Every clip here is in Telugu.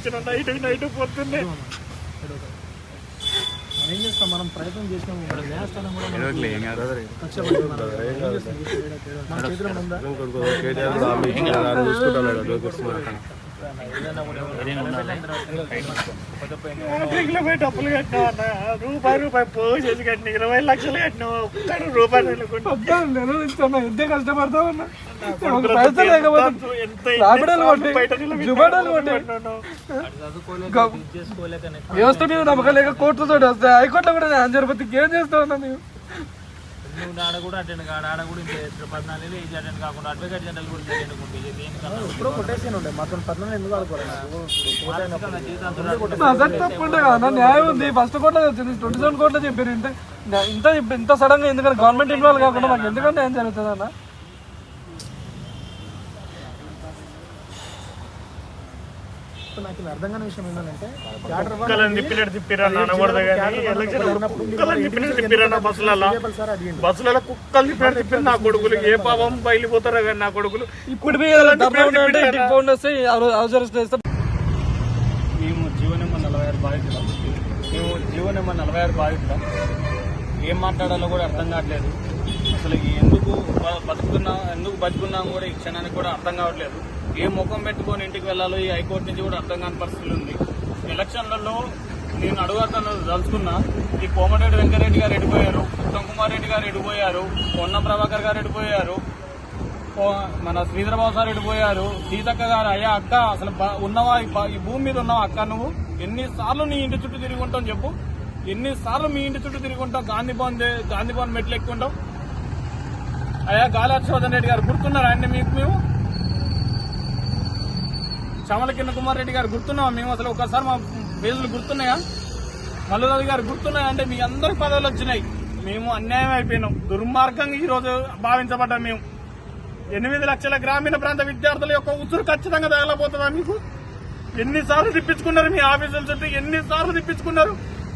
వచ్చిన నైట్ నైట్ పొద్దున్నే. ఏం చేస్తాం మనం ప్రయత్నం చేసినాము పోయి డబ్బులు కట్టినావు. అన్న రూపాయి రూపాయి పోగు చేసి కట్టిన ఇరవై లక్షలు ఒక్కడు రూపాయలు ఎంతే కష్టపడతామన్నా పైసలు వ్యవస్థ మీద నమ్మకం లేక కోర్టుతో వస్తాయి హైకోర్టులో కూడా న్యాయం జరిపోతే ఏం చేస్తా ఉన్నా మేము నువ్వు ఆడ కూడా అటెండ్ కాదు ఆడ కూడా ఇంత చేస్తారు పద్నాలుగు ఏజ్ అటెండ్ కాకుండా అడ్వకేట్ జనరల్ కూడా చేయకుండా దేనికన్నా ఇప్పుడు కొట్టేసి ఉండే మాత్రం పద్నాలుగు ఎందుకు నా జీవితాంతం అసలు తప్పు ఉంటే కదా న్యాయం ఉంది ఫస్ట్ కోర్టులో వచ్చింది ట్వంటీ సెవెన్ కోర్టులో చెప్పారు ఇంత ఇంత ఇంత సడన్గా ఎందుకంటే గవర్నమెంట్ ఇన్వాల్వ్ కాకుండా మాకు ఎందుకంటే న్యాయం జరుగుతుంది అన్న నాకు అర్థం కాని విషయం ఏంటంటే బస్సులలో? సార్ అడిగింది బస్సులలో కుక్కలు తిప్పినట్టు తిప్పిరు నా కొడుకులు. ఏ పాపం బయలుపోతారో కానీ నా కొడుకులు? ఇప్పుడు మేము జీవో నెంబర్ నలభై ఆరు బాధితులం. మేము జీవో నెంబర్ నలభై ఆరు బాధితులం. ఏం మాట్లాడాలో కూడా అర్థం కావట్లేదు. అసలు ఎందుకు బ- బతుకుతున్నా ఎందుకు బతుకున్నాం కూడా ఈ క్షణానికి కూడా అర్థం కావట్లేదు. ఏ ముఖం పెట్టుకొని ఇంటికి వెళ్ళాలో ఈ హైకోర్టు నుంచి కూడా అర్థం కాని పరిస్థితి ఉంది. ఎలక్షన్లలో నేను అడుగుతాను తలుచుకున్నా. ఈ కోమటిరెడ్డి వెంకరెడ్డి గారు ఎడిపోయారు ఉత్తమ్ కుమార్ రెడ్డి గారు ఎడిపోయారు పొన్న ప్రభాకర్ గారు ఎడిపోయారు మన శ్రీధరబాబు సార్ ఎడిపోయారు సీతక్క గారు అయ్యా అక్క అసలు ఉన్నవా ఈ భూమి మీద ఉన్నావా అక్క నువ్వు? ఎన్నిసార్లు నీ ఇంటి చుట్టూ తిరిగి ఉంటావు చెప్పు. ఎన్నిసార్లు మీ ఇంటి చుట్టూ తిరిగి ఉంటావు? గాంధీ భవన్ గాంధీ భవన్ మెట్లు ఎక్కుంటావు అయ్యా గాలి హర్షవర్ధన్ రెడ్డి గారు గుర్తున్నారా అండి మీకు మేము? చామల కింద కుమార్ రెడ్డి గారు గుర్తున్నావా? మేము అసలు ఒకసారి మా పేజీలు గుర్తున్నాయా? మల్లురాజు గారు గుర్తున్నాయా? అంటే మీ అందరి పదవులు వచ్చినాయి. మేము అన్యాయం అయిపోయినాం. దుర్మార్గంగా ఈరోజు భావించబడ్డాం మేము. ఎనిమిది లక్షల గ్రామీణ ప్రాంత విద్యార్థుల యొక్క ఉసురు ఖచ్చితంగా తగలబోతుందా మీకు? ఎన్నిసార్లు తిప్పించుకున్నారు మీ ఆఫీసుల చుట్టూ? ఎన్నిసార్లు తిప్పించుకున్నారు?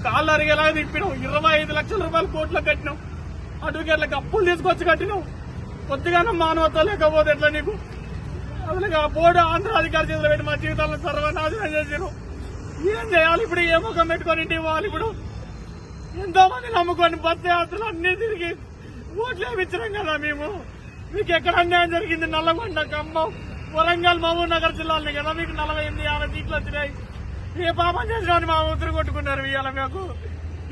కాళ్ళు అరిగేలాగా తిప్పినాం. ఇరవై ఐదు లక్షల రూపాయలు కోట్లకు కట్టినాం. అడ్వకేట్లకు అప్పులు తీసుకొచ్చి కట్టినాం. కొద్దిగానే మానవత్వం లేకపోతే ఎట్లా నీకు? అసలు ఆ బోర్డు ఆంధ్ర అధికారి చేతులు పెట్టి మా జీవితాలను సర్వనాశనం చేసారు ఏం చేయాలి ఇప్పుడు? ఏ ముఖం పెట్టుకొని ఇంటికి పోవాలి ఇప్పుడు? ఎంతో మంది నమ్ముకొని బస్ యాత్రలు అన్ని తిరిగి ఓట్లు వేయించడం కదా మేము. మీకు ఎక్కడ అన్యాయం జరిగింది? నల్లగొండ ఖమ్మం వరంగల్ మహబూబ్ నగర్ జిల్లాలని కదా మీకు నలభై ఎనిమిది యాభై సీట్లు వచ్చినాయి. ఏ పాపం చేసినామని మా ఉత్తరు కొట్టుకున్నారు ఇవాళ మీకు.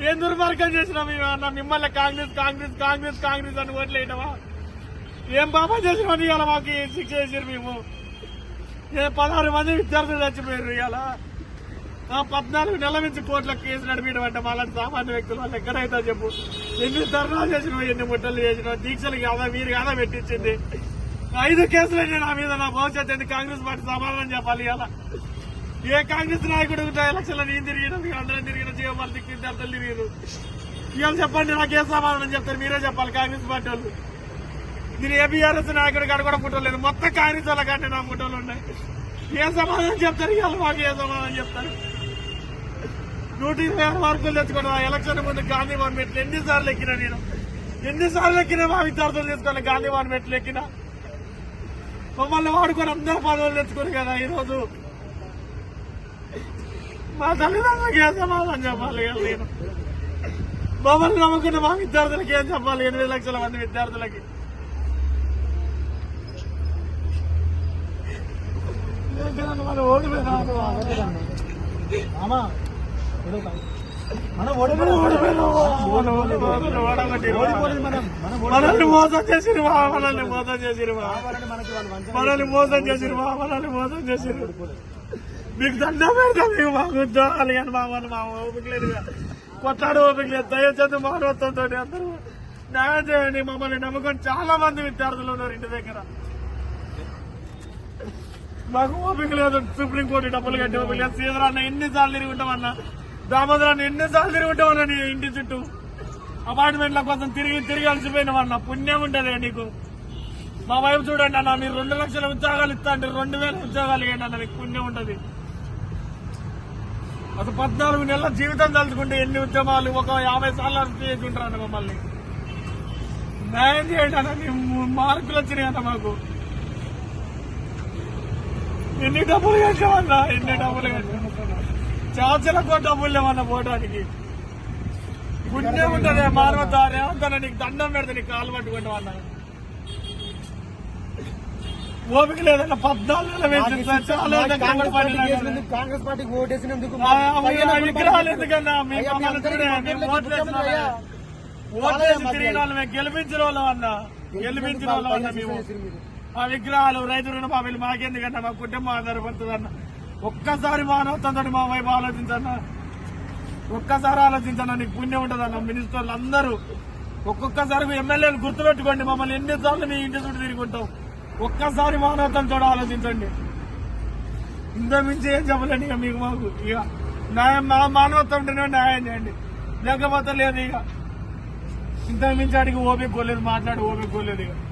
ఏం దుర్మార్గం చేసినాం మేము మిమ్మల్ని కాంగ్రెస్ కాంగ్రెస్ కాంగ్రెస్ కాంగ్రెస్ అని ఓట్లు వేయటమా? ఏం పాపం చేసినామని ఇవాళ మాకు శిక్ష చేసారు మేము? ఏ పదహారు మంది విద్యార్థులు చచ్చిపోయారు ఇవాళ? పద్నాలుగు నెలల నుంచి కోట్ల కేసు నడిపించడం అంటే మళ్ళీ సామాన్య వ్యక్తులు వాళ్ళు ఎక్కడైతే చెప్పు? ఎన్ని ధర్నాలు చేసినావు ఎన్ని ముట్టలు చేసినావు? దీక్షలు కాదా మీరు కాదా పెట్టించింది? ఐదు కేసులు నా మీద నా భవిష్యత్ ఏంది? కాంగ్రెస్ పార్టీ సమాధానం చెప్పాలి ఇలా ఏ కాంగ్రెస్ నాయకుడు ఎలక్షన్లో నేను తిరిగిన అందరం తిరిగిన జీవపాలి దిక్కు విద్యార్థులు తిరిగిరు ఇవాళ చెప్పండి నాకు ఏ సమాధానం చెప్తారు? మీరే చెప్పాలి కాంగ్రెస్ పార్టీ వాళ్ళు. దీని ఏ బీఆర్ఎస్ నాయకుడి కాడ కూడా ఫోటోలు లేదు. మొత్తం కాంగ్రెస్ వాళ్ళ కంటే నా ఫోటోలు ఉన్నాయి. ఏ సమాధానం చెప్తారు? ఇవాళ మాకు ఏ సమాధానం చెప్తారు? నూట ఇరవై ఆరు మార్కులు తెచ్చుకున్నా ఎలక్షన్ ముందు గాంధీ భవన్ మెట్లు ఎన్నిసార్లు ఎక్కినా నేను? ఎన్నిసార్లు ఎక్కినా మా విద్యార్థులు తెచ్చుకోవాలి గాంధీ భవన్ మెట్లు ఎక్కినా? మమ్మల్ని వాడుకొని అందరు పదవులు తెచ్చుకోరు కదా ఈరోజు? మా తల్లిదండ్రులకి ఏం సమాధానం చెప్పాలి నేను? మమ్మల్ని నమ్ముకున్న మా విద్యార్థులకి ఏం చెప్పాలి? ఎనిమిది లక్షల మంది విద్యార్థులకి? మనం మనం మనల్ని మోసం చేసిరువా మనల్ని మోసం చేసిరువా మనల్ని మోసం చేసిరువా మనల్ని మోసం చేసిరు. మీకు దండం పెడతా మీకు మాకు ఉద్యోగాలు కానీ మా వాళ్ళు మా ఓపిక లేదు కొట్లాడు ఓపిక లేదు. దయచేసి మానవత్వంతో అందరూ న్యాయం చేయండి. మమ్మల్ని నమ్ముకొని చాలా మంది విద్యార్థులు ఉన్నారు ఇంటి దగ్గర. మాకు ఓపిక లేదు. సుప్రీంకోర్టు డబ్బులు కట్టే ఓపిక లేదు. సీదరాన్న ఎన్నిసార్లు తిరిగి ఉంటామన్నా? దామోదరాన్ని ఎన్నిసార్లు తిరిగి ఉంటామన్నా నీ ఇంటి చుట్టూ? అపార్ట్మెంట్ల కోసం తిరిగి తిరిగి అలసిపోయినవన్న పుణ్యం ఉంటుంది నీకు. మా వైపు చూడండి అన్న మీరు రెండు లక్షల ఉద్యోగాలు ఇస్తా అంటే రెండు వేల ఉద్యోగాలు ఇవ్వండి అన్న. మీకు పుణ్యం ఉంటుంది. అసలు పద్నాలుగు నెలల జీవితం తలుచుకుంటే ఎన్ని ఉద్యమాలు ఒక యాభై సార్లు అరెస్ట్ ఉంటారన్న మమ్మల్ని. న్యాయం చేయండి అన్న. మార్కులు వచ్చినాయి అన్న మాకు. ఎన్ని డబ్బులు కట్టామన్నా ఎన్ని డబ్బులు కట్టాం. చాచలకు డబ్బులు లేవన్నా పోవడానికి. పుణ్యం ఉంటది మానవతారే అంతా నీకు దండం పెడతా నీకు కాలు పట్టుకుంటాం అన్న ఓపిక లేదన్న పద్నాలుగు నెలలు కాంగ్రెస్ పార్టీ నాయకులు. కాంగ్రెస్ పార్టీకి ఓటేసినందుకు విగ్రహాలు ఎందుకన్నా? మేము వాళ్ళే. తిరిగిన వాళ్ళు మేము గెలిపించిన వాళ్ళం అన్న గెలిపించిన వాళ్ళం అన్న మేము. ఆ విగ్రహాలు రైతు రుణమాఫీలు మాకెందుకన్నా? మా కుటుంబం ఆధారపడుతుంది అన్న ఒక్కసారి మానవతంతో మా వైపు ఆలోచించన్న. ఒక్కసారి ఆలోచించన్న నీకు పుణ్యం ఉంటుంది అన్న మినిస్టర్లు అందరూ ఒక్కొక్కసారి ఎమ్మెల్యేలు గుర్తుపెట్టుకోండి. మమ్మల్ని ఎన్నిసార్లు మీ ఇంటి చుట్టూ తిరుగుంటాం. ఒక్కసారి మానవతంతో ఆలోచించండి. ఇంతమించి ఏం చెప్పలేండి ఇక మీకు మాకు. ఇక న్యాయం మా మానవత్వం ఉంటేనే న్యాయం చేయండి. లేకపోతే లేదు ఇక. ఇంత మించి అడిగి ఓపిక కోలేదు మాట్లాడి ఓపిక కోలేదు ఇక.